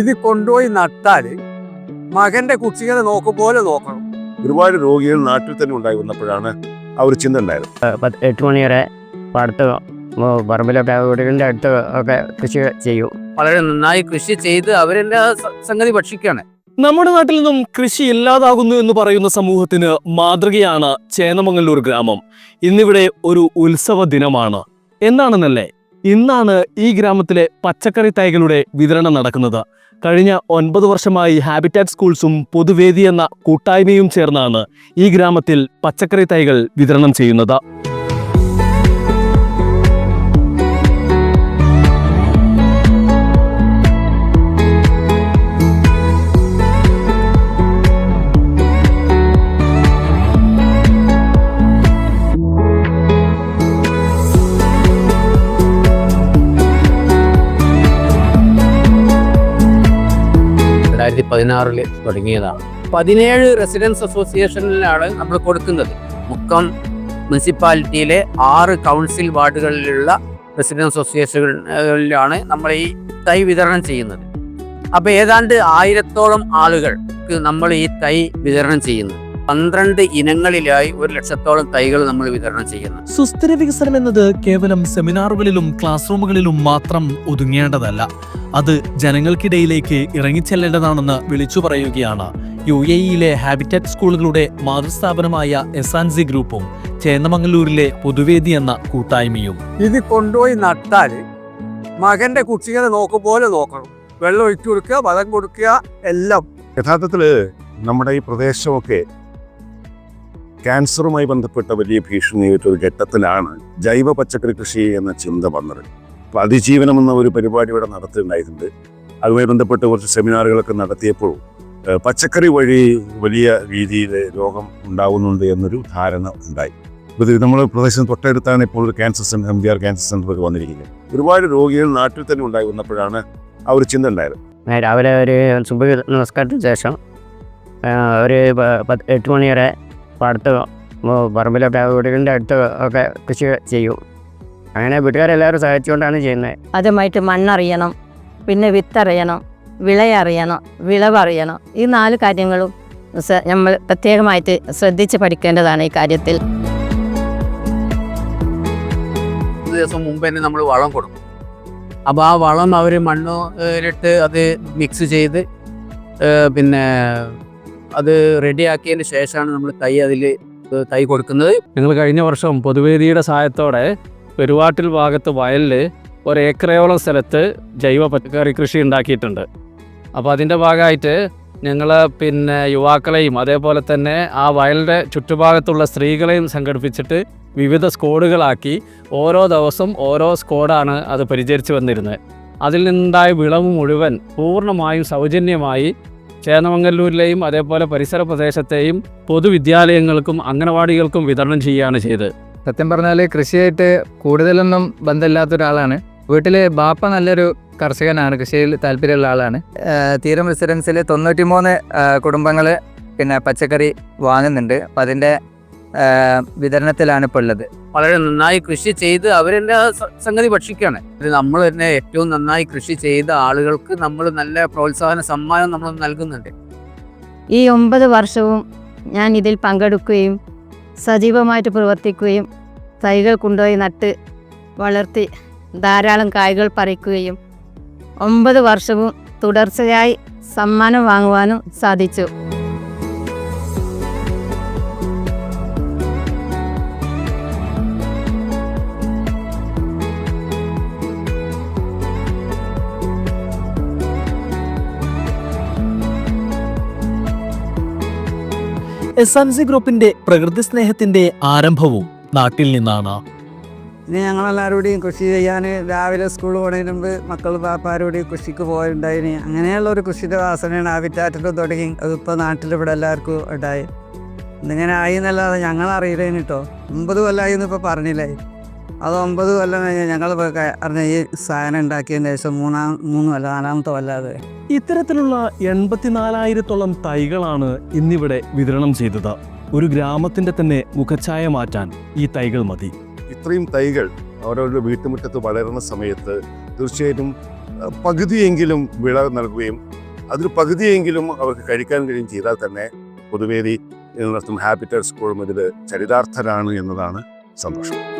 ഇത് കൊണ്ടുപോയി നട്ടാൽ മകന്റെ കുട്ടികളെ നോക്കും പോലെ നോക്കണം. ഒരുപാട് രോഗികൾ നാട്ടിൽ തന്നെ ഉണ്ടായി വന്നപ്പോഴാണ് ആ ഒരു ചിന്ത ഉണ്ടായത്. പത്ത് എട്ട് മണി വരെ പാടത്ത് പറമ്പിലൊക്കെ വീടുകളിന്റെ അടുത്ത് ഒക്കെ കൃഷി ചെയ്യും. വളരെ നന്നായി കൃഷി ചെയ്ത് അവരെ സംഗതി ഭക്ഷിക്കാണ് നമ്മുടെ നാട്ടിൽ നിന്നും കൃഷി ഇല്ലാതാകുന്നു എന്ന് പറയുന്ന സമൂഹത്തിന് മാതൃകയാണ് ചേന്നമംഗല്ലൂർ ഗ്രാമം. ഇന്നിവിടെ ഒരു ഉത്സവ ദിനമാണ്. എന്താണെന്നല്ലേ? ഇന്നാണ് ഈ ഗ്രാമത്തിലെ പച്ചക്കറി തൈകളുടെ വിതരണം നടക്കുന്നത്. കഴിഞ്ഞ ഒൻപത് വർഷമായി ഹാബിറ്റാറ്റ് സ്കൂൾസും പൊതുവേദി എന്ന കൂട്ടായ്മയും ചേർന്നാണ് ഈ ഗ്രാമത്തിൽ പച്ചക്കറി തൈകൾ വിതരണം ചെയ്യുന്നത്. രണ്ടായിരത്തി പതിനാറിൽ തുടങ്ങിയതാണ്. പതിനേഴ് റെസിഡൻസ് അസോസിയേഷനിലാണ് നമ്മൾ കൊടുക്കുന്നത്. മുക്കം മുനിസിപ്പാലിറ്റിയിലെ ആറ് കൗൺസിൽ വാർഡുകളിലുള്ള റെസിഡൻസ് അസോസിയേഷനുകളിലാണ് നമ്മൾ ഈ തൈ വിതരണം ചെയ്യുന്നത്. അപ്പോൾ ഏതാണ്ട് ആയിരത്തോളം ആളുകൾക്ക് നമ്മൾ ഈ തൈ വിതരണം ചെയ്യുന്നു. പന്ത്രണ്ട് ഇനങ്ങളിലായി ഒരു ലക്ഷത്തോളം തൈകൾ നമ്മൾ വിതരണം ചെയ്യുന്നു. സുസ്ഥിര വികസനം എന്നത് കേവലം സെമിനാറുകളിലും ക്ലാസ് റൂമുകളിലും മാത്രം ഒതുങ്ങേണ്ടതല്ല. അത് ജനങ്ങൾക്കിടയിലേക്ക് ഇറങ്ങിച്ചെല്ലേണ്ടതാണെന്ന് വിളിച്ചു പറയുകയാണ്. യു എ ഇയിലെ ഹാബിറ്റാറ്റ് സ്കൂളുകളുടെ മാതൃസ്ഥാപനമായ എസാൻസി ഗ്രൂപ്പും ചേന്നമംഗലൂരിലെ പൊതുവേദി എന്ന കൂട്ടായ്മയും. ഇത് കൊണ്ടുപോയി നട്ടാൽ മകന്റെ കുട്ടികളെ നോക്കും പോലെ നോക്കണം. വെള്ളം ഒഴിച്ചു കൊടുക്കുക വളം കൊടുക്കുക എല്ലാം. യഥാർത്ഥത്തിൽ നമ്മുടെ ഈ പ്രദേശമൊക്കെ ക്യാൻസറുമായി ബന്ധപ്പെട്ട വലിയ ഭീഷണി ഒരു ഘട്ടത്തിലാണ് ജൈവ പച്ചക്കറി കൃഷി എന്ന ചിന്ത വന്നത്. അതിജീവനം എന്ന ഒരു പരിപാടി ഇവിടെ നടത്തിയിട്ടുണ്ടായിട്ടുണ്ട് അതുമായി ബന്ധപ്പെട്ട് കുറച്ച് സെമിനാറുകളൊക്കെ നടത്തിയപ്പോൾ പച്ചക്കറി വഴി വലിയ രീതിയിൽ രോഗം ഉണ്ടാകുന്നുണ്ട് എന്നൊരു ധാരണ ഉണ്ടായി. ഇപ്പോൾ നമ്മൾ പ്രദേശം തൊട്ടടുത്താണ് ഇപ്പോൾ ഒരു cancer centre M B R cancer centre ഒക്കെ വന്നിരിക്കുന്നത്. ഒരുപാട് രോഗികൾ നാട്ടിൽ തന്നെ ഉണ്ടായി വന്നപ്പോഴാണ് ആ ഒരു ചിന്ത ഉണ്ടായത്. രാവിലെ ഒരു സുബഹ നമസ്കാരത്തിന് ശേഷം ഒരു എട്ട് മണി വരെ പാടത്ത് പറമ്പിലൊക്കെ വീടുകളുടെ അടുത്ത് ഒക്കെ കൃഷി ചെയ്യും. അങ്ങനെ വീട്ടുകാരെല്ലാവരും സഹായിച്ചുകൊണ്ടാണ് ചെയ്യുന്നത്. ആദ്യമായിട്ട് മണ്ണറിയണം പിന്നെ വിത്തറിയണം വിളയറിയണം വിളവറിയണം. ഈ നാല് കാര്യങ്ങളും നമ്മൾ പ്രത്യേകമായിട്ട് ശ്രദ്ധിച്ച് പഠിക്കേണ്ടതാണ് ഈ കാര്യത്തിൽ. ദിവസം മുമ്പ് തന്നെ നമ്മൾ വളം കൊടുക്കും. അപ്പോൾ ആ വളം അവർ മണ്ണിലിട്ട് അത് മിക്സ് ചെയ്ത് പിന്നെ അത് റെഡിയാക്കിയതിന് ശേഷമാണ് നമ്മൾ തൈ അതിൽ തൈ കൊടുക്കുന്നത്. ഞങ്ങൾ കഴിഞ്ഞ വർഷം പൊതുവേദിയുടെ സഹായത്തോടെ പെരുവാട്ടിൽ ഭാഗത്ത് വയലിൽ ഒരേക്കറയോളം സ്ഥലത്ത് ജൈവ പച്ചക്കറി കൃഷി ഉണ്ടാക്കിയിട്ടുണ്ട്. അപ്പോൾ അതിന്റെ ഭാഗമായിട്ട് ഞങ്ങൾ പിന്നെ യുവാക്കളെയും അതേപോലെ തന്നെ ആ വയലിന്റെ ചുറ്റുഭാഗത്തുള്ള സ്ത്രീകളെയും സംഘടിപ്പിച്ചിട്ട് വിവിധ സ്കോഡുകളാക്കി ഓരോ ദിവസം ഓരോ സ്കോഡാണ് അത് പരിചരിച്ച് വന്നിരുന്നത്. അതിൽ നിന്നുണ്ടായ വിളവ് മുഴുവൻ പൂർണമായും സൗജന്യമായി ചേന്നമംഗല്ലൂരിലെയും അതേപോലെ പരിസര പ്രദേശത്തെയും പൊതുവിദ്യാലയങ്ങൾക്കും അംഗനവാടികൾക്കും വിതരണം ചെയ്യുകയാണ് ചെയ്തത്. സത്യം പറഞ്ഞാൽ കൃഷിയായിട്ട് കൂടുതലൊന്നും ബന്ധമില്ലാത്ത ഒരാളാണ് വീട്ടിൽ ബാപ്പ നല്ലൊരു കർഷകനാണ് കൃഷിയിൽ താല്പര്യമുള്ള ആളാണ്. തീരം റെസിഡൻസിൽ തൊണ്ണൂറ്റി മൂന്ന് കുടുംബങ്ങൾ പിന്നെ പച്ചക്കറി വാങ്ങുന്നുണ്ട്. അപ്പം അതിന്റെ വിതരണത്തിലാണ് ഇപ്പോൾ ഉള്ളത്. വളരെ നന്നായി കൃഷി ചെയ്ത് അവരെന്റെ സംഗതി ഭക്ഷിക്കുകയാണ് ഇത് നമ്മൾ തന്നെ ഏറ്റവും നന്നായി കൃഷി ചെയ്ത ആളുകൾക്ക് നമ്മൾ നല്ല പ്രോത്സാഹന സമ്മാനം നമ്മൾ നൽകുന്നുണ്ട്. ഈ ഒമ്പത് വർഷവും ഞാൻ ഇതിൽ പങ്കെടുക്കുകയും സജീവമായിട്ട് പ്രവർത്തിക്കുകയും തൈകൾ കൊണ്ടുപോയി നട്ട് വളർത്തി ധാരാളം കായ്കൾ പറിക്കുകയും ഒമ്പത് വർഷവും തുടർച്ചയായി സമ്മാനം വാങ്ങുവാനും സാധിച്ചു. എസ് എം സി ഗ്രൂപ്പിന്റെ പ്രകൃതി സ്നേഹത്തിന്റെ ആരംഭവും നാട്ടിൽ നിന്നാണ്. ഇനി ഞങ്ങളെല്ലാവരോടെയും കൃഷി ചെയ്യാൻ രാവിലെ സ്കൂൾ പോണതിന് മുമ്പ് മക്കൾ പാപ്പാരോടെയും കൃഷിക്ക് പോയിട്ടുണ്ടായിന് അങ്ങനെയുള്ള ഒരു കൃഷിയുടെ വാസനയാണ് ഹാബിറ്റാറ്റിൽ തുടങ്ങി അതിപ്പോൾ നാട്ടിലിവിടെ എല്ലാവർക്കും ഉണ്ടായി. ഇതിങ്ങനെ ആയി എന്നല്ലാതെ ഞങ്ങൾ അറിയില്ലേന് കേട്ടോ ഒമ്പത് കൊല്ലമായി എന്നിപ്പോൾ പറഞ്ഞില്ലേ. അത് ഒമ്പത് കൊല്ലം കഴിഞ്ഞ് ഞങ്ങൾ അറിഞ്ഞ ഈ സാധനം ഉണ്ടാക്കിയതിന് ശേഷം മൂന്നാം മൂന്ന് കൊല്ലം നാലാമത്തെ കൊല്ലാതെ ഇത്തരത്തിലുള്ള എൺപത്തിനാലായിരത്തോളം തൈകളാണ് ഇന്നിവിടെ വിതരണം ചെയ്തത്. ഒരു ഗ്രാമത്തിന്റെ തന്നെ മുഖച്ഛായ മാറ്റാൻ ഈ തൈകൾ മതി. ഇത്രയും തൈകൾ അവരവരുടെ വീട്ടുമുറ്റത്ത് വളരുന്ന സമയത്ത് തീർച്ചയായിട്ടും പകുതിയെങ്കിലും വിള നൽകുകയും അതിൽ പകുതിയെങ്കിലും അവർക്ക് കഴിക്കാൻ കഴിയും ചെയ്താൽ തന്നെ പൊതുവേദി നടത്തും ഹാബിറ്റേഴ്സ് സ്കൂളും ഇതിൽ ചരിതാർത്ഥരാണ് എന്നതാണ് സന്തോഷം.